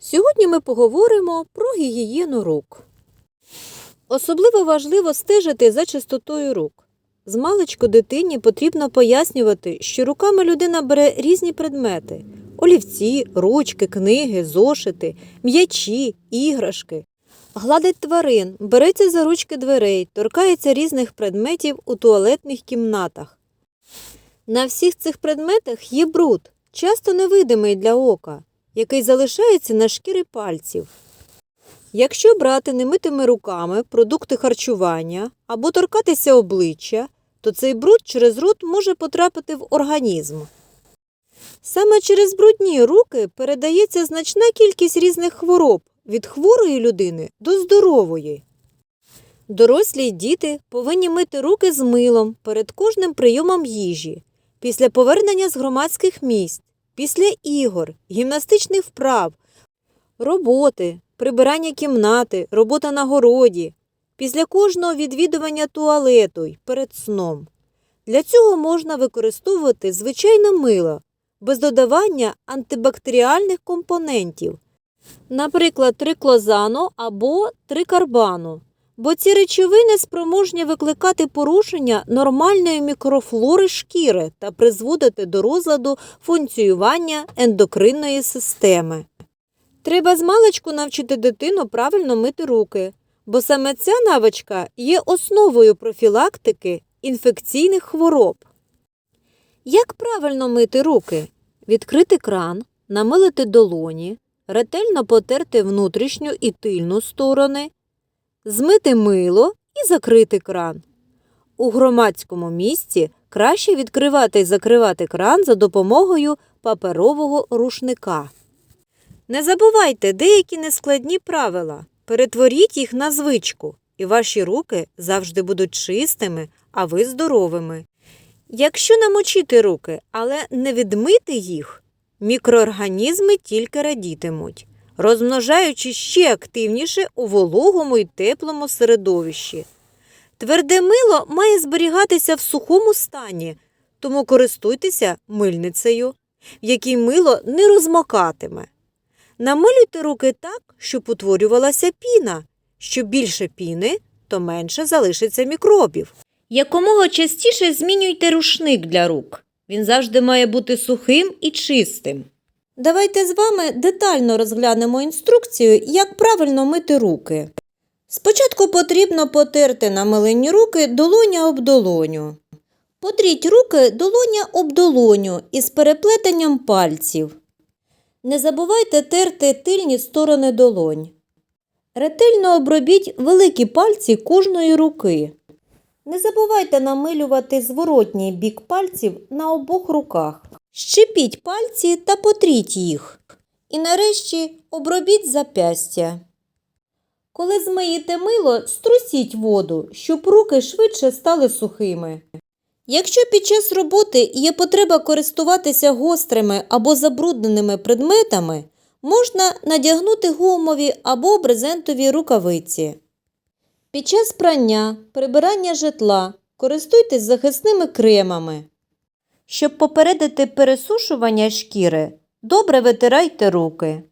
Сьогодні ми поговоримо про гігієну рук. Особливо важливо стежити за чистотою рук. Змалечку дитині потрібно пояснювати, що руками людина бере різні предмети: олівці, ручки, книги, зошити, м'ячі, іграшки. Гладить тварин, береться за ручки дверей, торкається різних предметів у туалетних кімнатах. На всіх цих предметах є бруд, часто невидимий для ока, який залишається на шкірі пальців. Якщо брати немитими руками продукти харчування або торкатися обличчя, то цей бруд через рот може потрапити в організм. Саме через брудні руки передається значна кількість різних хвороб від хворої людини до здорової. Дорослі й діти повинні мити руки з милом перед кожним прийомом їжі, після повернення з громадських місць, після ігор, гімнастичних вправ, роботи, прибирання кімнати, робота на городі, після кожного відвідування туалету й перед сном. Для цього можна використовувати звичайне мило без додавання антибактеріальних компонентів, наприклад, триклозану або трикарбану, бо ці речовини спроможні викликати порушення нормальної мікрофлори шкіри та призводити до розладу функціювання ендокринної системи. Треба змалечку навчити дитину правильно мити руки, бо саме ця навичка є основою профілактики інфекційних хвороб. Як правильно мити руки? Відкрити кран, намилити долоні, ретельно потерти внутрішню і тильну сторони, змити мило і закрити кран. У громадському місці краще відкривати і закривати кран за допомогою паперового рушника. Не забувайте деякі нескладні правила. Перетворіть їх на звичку, і ваші руки завжди будуть чистими, а ви здоровими. Якщо намочити руки, але не відмити їх, мікроорганізми тільки радітимуть, розмножаючи ще активніше у вологому й теплому середовищі. Тверде мило має зберігатися в сухому стані, тому користуйтеся мильницею, в якій мило не розмокатиме. Намилюйте руки так, щоб утворювалася піна. Що більше піни, то менше залишиться мікробів. Якомога частіше змінюйте рушник для рук. Він завжди має бути сухим і чистим. Давайте з вами детально розглянемо інструкцію, як правильно мити руки. Спочатку потрібно потерти намилені руки долоня об долоню. Потріть руки долоня об долоню із переплетенням пальців. Не забувайте терти тильні сторони долонь. Ретельно обробіть великі пальці кожної руки. Не забувайте намилювати зворотній бік пальців на обох руках. Щепіть пальці та потріть їх. І нарешті обробіть запястя. Коли змиєте мило, струсіть воду, щоб руки швидше стали сухими. Якщо під час роботи є потреба користуватися гострими або забрудненими предметами, можна надягнути гумові або брезентові рукавиці. Під час прання, прибирання житла користуйтесь захисними кремами. Щоб попередити пересушування шкіри, добре витирайте руки.